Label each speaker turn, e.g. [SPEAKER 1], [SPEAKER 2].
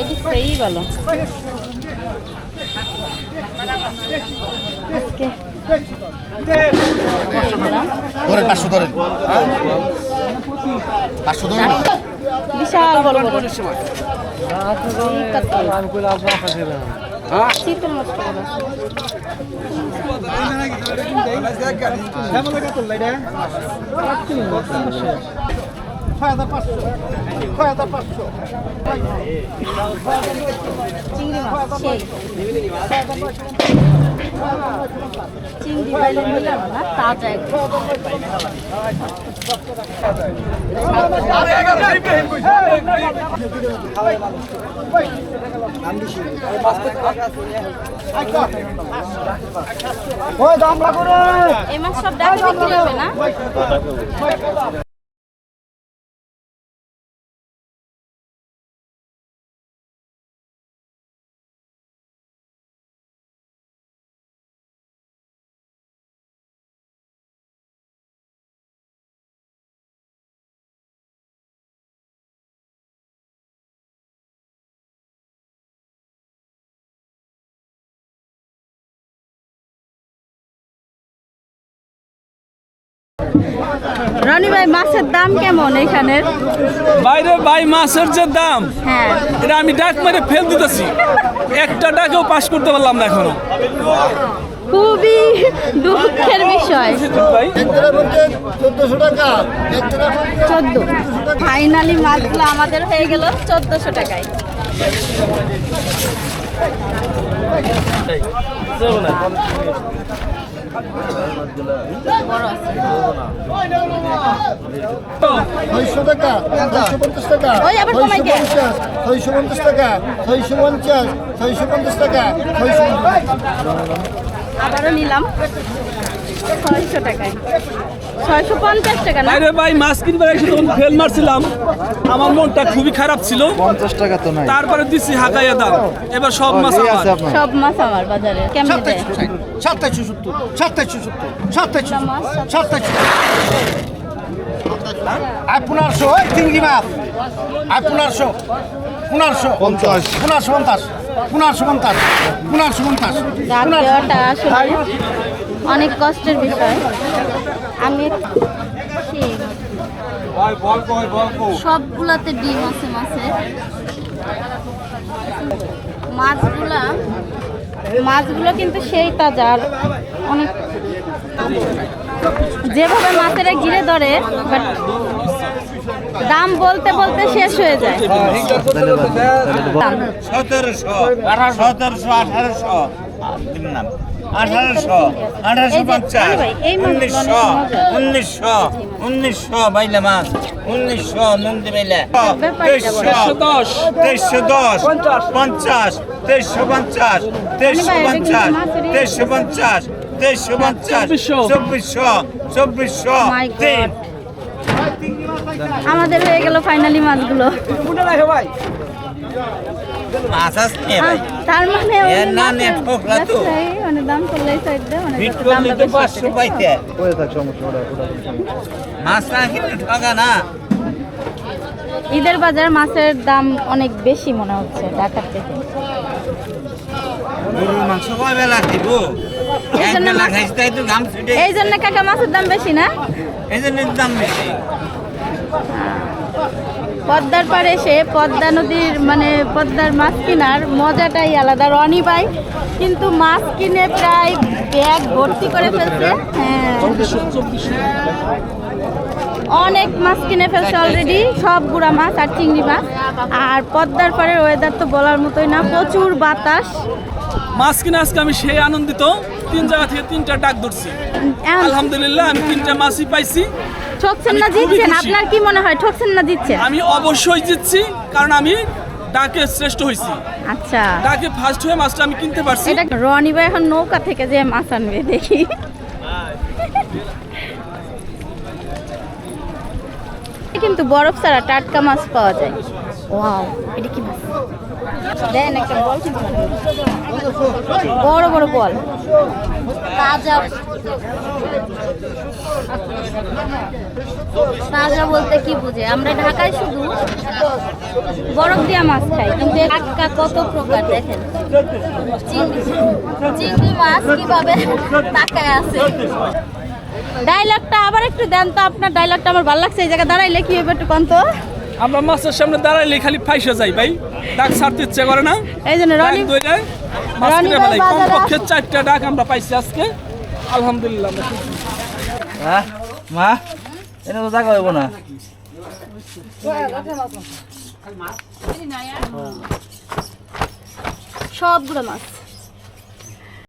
[SPEAKER 1] এটি সেই ভালো আজকে
[SPEAKER 2] ধরেন পাঁচশো ধরেন। পাঁচশো ধরেন।
[SPEAKER 1] বিশাল বড় বড়। কাতল। চিতল মাছ পাওয়া যাচ্ছে। চিংড়ি মাছ সেই চিংড়ি বাইলে মিলানো না তাজা এই মাছ সব ডাকে বিক্রি হবে না? রনি ভাই মাছের দাম কেমন এখানের?
[SPEAKER 3] বাইরে বাই মাছের যে দাম
[SPEAKER 1] হ্যাঁ।
[SPEAKER 3] এটা আমি ডাক মেরে ফেল দিতেছি। একটা ডাকেও পাস করতে পারলাম না এখনও।
[SPEAKER 1] খুবই দুঃখের বিষয়।
[SPEAKER 3] ভাই।
[SPEAKER 1] চোদ্দ। ফাইনালি মাছগুলো আমাদের হয়ে গেল চোদ্দশো টাকায়।
[SPEAKER 2] ছয়শো টাকা ছয়শো পঞ্চাশ টাকা ছয়শো পঞ্চাশ টাকা ছয়শো পঞ্চাশ ছয়শো পঞ্চাশ টাকা ছয়শো
[SPEAKER 1] আবারও নিলাম। ছয়শো টাকায়। ছয়শো পঞ্চাশ টাকা না?
[SPEAKER 3] বাইরে ভাই মাছ কিনবার এসে তখন ফেল মারছিলাম। আমার মনটা খুবই খারাপ ছিল।
[SPEAKER 4] পঞ্চাশ টাকা তো নাই।
[SPEAKER 3] তারপরে দিচ্ছি হাকাইয়া দাম। এবার সব মাছ আমার।
[SPEAKER 1] সব মাছ আমার বাজারে। কেমন দেয়
[SPEAKER 2] সাতাইশো সত্তর সাতাইশো সত্তর সাতাইশো
[SPEAKER 1] মাছ
[SPEAKER 2] সাতাইশো আর পনেরোশো ওই চিংড়ি মাছ। আর পনেরোশো পনেরোশো
[SPEAKER 4] পঞ্চাশ।
[SPEAKER 2] পনেরোশো পঞ্চাশ পনেরোশো পঞ্চাশ পনেরোশো পঞ্চাশ
[SPEAKER 1] দেওয়াটা আসলে অনেক কষ্টের বিষয়। আমি সবগুলাতে ডিম আছে মাছের। মাছগুলা মাছগুলো কিন্তু সেই তাজার অনেক যেভাবে মাছেরা ঘিরে ধরে বাট দাম বলতে বলতে শেষ হয়ে যায়।
[SPEAKER 5] সতেরোশো আঠারোশো। আঠারোশো আঠারোশো
[SPEAKER 1] এই যে,
[SPEAKER 5] পঞ্চাশ
[SPEAKER 1] ভাই, এই মাছগুলো
[SPEAKER 5] উনিশশো
[SPEAKER 1] অনেক মজা।
[SPEAKER 5] উনিশশো উনিশশো বাইলে মাছ উনিশশো নন্দী বাইলে
[SPEAKER 1] ব্যাপারটা বলো।
[SPEAKER 5] তেইশশো
[SPEAKER 3] দশ
[SPEAKER 5] তেইশশো দশ পঞ্চাশ তেইশশো পঞ্চাশ তেইশশো
[SPEAKER 1] ভাই, এটা কিন্তু
[SPEAKER 5] পঞ্চাশ তেইশশো পঞ্চাশ তেইশশো পঞ্চাশ
[SPEAKER 3] চব্বিশশো।
[SPEAKER 5] চব্বিশশো চব্বিশশো
[SPEAKER 1] My God.
[SPEAKER 5] তিন
[SPEAKER 1] আমাদের হয়ে গেল ফাইনালি মাছগুলো
[SPEAKER 5] ভাই
[SPEAKER 1] তার মানে ওই
[SPEAKER 5] না ঠোকরা তো।
[SPEAKER 1] ব্যবসায়ী মানে দাম করলে সাইড দেয় মানে
[SPEAKER 5] বিট করলে তো
[SPEAKER 1] বেশি
[SPEAKER 5] পাঁচশো
[SPEAKER 1] আসে।
[SPEAKER 5] পাইতে।
[SPEAKER 4] করে থাক সমস্যা ওটা ওটা
[SPEAKER 5] মাছ না কিনলে ঠকা না।
[SPEAKER 1] ঈদের বাজার মাছের দাম অনেক বেশি মনে হচ্ছে ঢাকার থেকে।
[SPEAKER 5] গরুর মাংস কয় বেলা দিব
[SPEAKER 1] এই জন্য কাকা মাছের দাম বেশি না?
[SPEAKER 5] এই জন্য দাম বেশি।
[SPEAKER 1] পদ্মার পাড়ে এসে পদ্মা নদীর মানে পদ্মার মাছ কেনার মজাটাই আলাদা। রনি ভাই কিন্তু মাছ কিনে প্রায় ব্যাগ ভর্তি করে ফেলছে। হ্যাঁ। অনেক মাছ কিনে ফেলছে অলরেডি সব গুড়া মাছ আর চিংড়ি মাছ। আর পদ্মার পাড়ের ওয়েদার তো বলার মতোই না প্রচুর বাতাস।
[SPEAKER 3] মাছ কিনে আজকে আমি সেই আনন্দিত তিন জায়গা থেকে তিনটা ডাক ধরছি। আলহামদুলিল্লাহ আমি তিনটা মাছই পাইছি।
[SPEAKER 1] ঠকছেন না জিতছেন? আপনার কি মনে হয় ঠকছেন না জিতছেন?
[SPEAKER 3] আমি অবশ্যই জিতছি কারণ আমি ডাকে শ্রেষ্ঠ হয়েছি।
[SPEAKER 1] আচ্ছা।
[SPEAKER 3] ডাকে ফার্স্ট হয়ে মাছটা আমি কিনতে পারছি।
[SPEAKER 1] এটা রনি ভাই এখন নৌকা থেকে যে মাছ আনবে দেখি। কিন্তু বরফ ছাড়া টাটকা মাছ পাওয়া যায়। ওয়াও এটা কি মাছ? দেন একটা বল বড় বড় বল। তাজা তাজা বলতে কি বুঝে? আমরা ঢাকায় শুধু বরফ দিয়া মাছ খাই, কিন্তু টাটকা কত প্রকার দেখেন? চিংড়ি। মাছ কীভাবে তাকায় আছে? ডায়লগটা আবার একটু দেন তো, আপনার ডায়লগটা আমার ভালো লাগছে, এই জায়গায় দাঁড়াইলে কি হবে একটু কন্ত
[SPEAKER 3] আমরা মাছের সামনে দাঁড়াইলে খালি ফাইসে যাই ভাই। ডাক ছাড়তে ইচ্ছে করে না।
[SPEAKER 1] এই জন্য রনি
[SPEAKER 3] মাছ
[SPEAKER 1] রনি
[SPEAKER 3] কিনে ফেলাই। কমপক্ষে চারটা ডাক আমরা পাইছি আজকে। আলহামদুলিল্লাহ
[SPEAKER 5] হ্যাঁ? মা? এনে তো জায়গা হইব না।
[SPEAKER 1] সবগুলো মাছ।